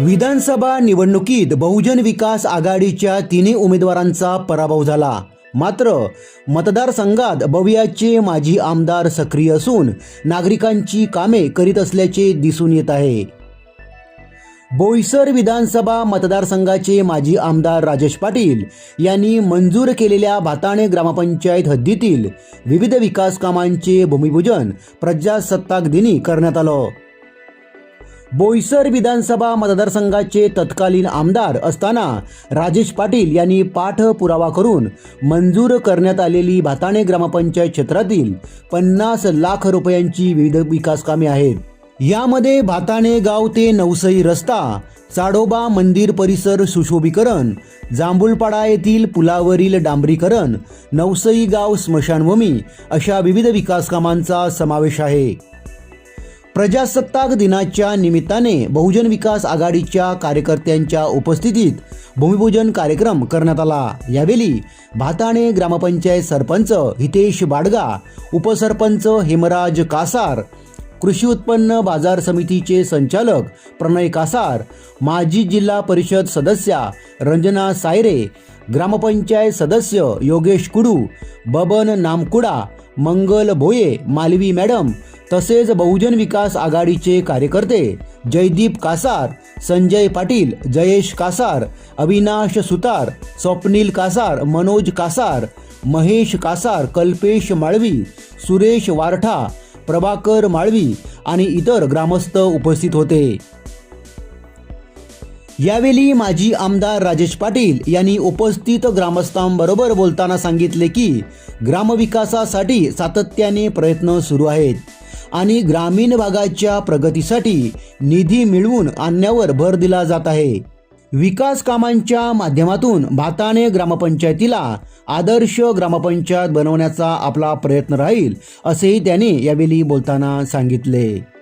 विधानसभा निवडणुकीत बहुजन विकास आघाडीच्या तिन्ही उमेदवारांचा पराभव झाला. मात्र मतदारसंघात बवियाचे माजी आमदार सक्रिय असून नागरिकांची कामे करीत असल्याचे दिसून येत आहे. बोईसर विधानसभा मतदारसंघाचे माजी आमदार राजेश पाटील यांनी मंजूर केलेल्या भाताणे ग्रामपंचायत हद्दीतील विविध विकास कामांचे भूमिपूजन प्रजासत्ताक दिनी करण्यात आलं. बोईसर विधानसभा मतदारसंघाचे तत्कालीन आमदार असताना राजेश पाटील यांनी पाठपुरावा करून मंजूर करण्यात आलेली भाताणे ग्रामपंचायत क्षेत्रातील पन्नास लाख रुपयांची विविध विकास कामे आहेत. यामध्ये भाताणे गाव ते नवसई रस्ता चाडोबा मंदिर परिसर सुशोभीकरण जांभुलपाडा येथील पुलावरील डांबरीकरण नवसई गाव स्मशानभूमी अशा विविध विकास कामांचा समावेश आहे. प्रजासत्ताक दिनाच्या निमित्ताने बहुजन विकास आघाडीच्या कार्यकर्त्यांच्या उपस्थितीत भूमिपूजन कार्यक्रम करण्यात आला. यावेळी भाताणे ग्रामपंचायत सरपंच हितेश बाडगा उपसरपंच हेमराज कासार कृषी उत्पन्न बाजार समितीचे संचालक प्रणय कासार माजी जिल्हा परिषद सदस्या रंजना सायरे ग्रामपंचायत सदस्य योगेश कुडू बबन नामकुडा मंगल भोये मालवी मॅडम तसेच बहुजन विकास आघाडीचे कार्यकर्ते जयदीप कासार संजय पाटील जयेश कासार अविनाश सुतार स्वप्नील कासार मनोज कासार महेश कासार कल्पेश माळवी सुरेश वारठा प्रभाकर माळवी आणि इतर ग्रामस्थ उपस्थित होते. यावेळी माजी आमदार राजेश पाटील यांनी उपस्थित ग्रामस्थांबरोबर बोलताना सांगितले की ग्रामविकासासाठी सातत्याने प्रयत्न सुरू आहेत आणि ग्रामीण भागाच्या प्रगतीसाठी निधी मिळवून आणण्यावर भर दिला जात आहे. विकास कामांच्या माध्यमातून भाताने ग्रामपंचायतीला आदर्श ग्रामपंचायत बनवण्याचा आपला प्रयत्न राहील असेही त्यांनी यावेळी बोलताना सांगितले.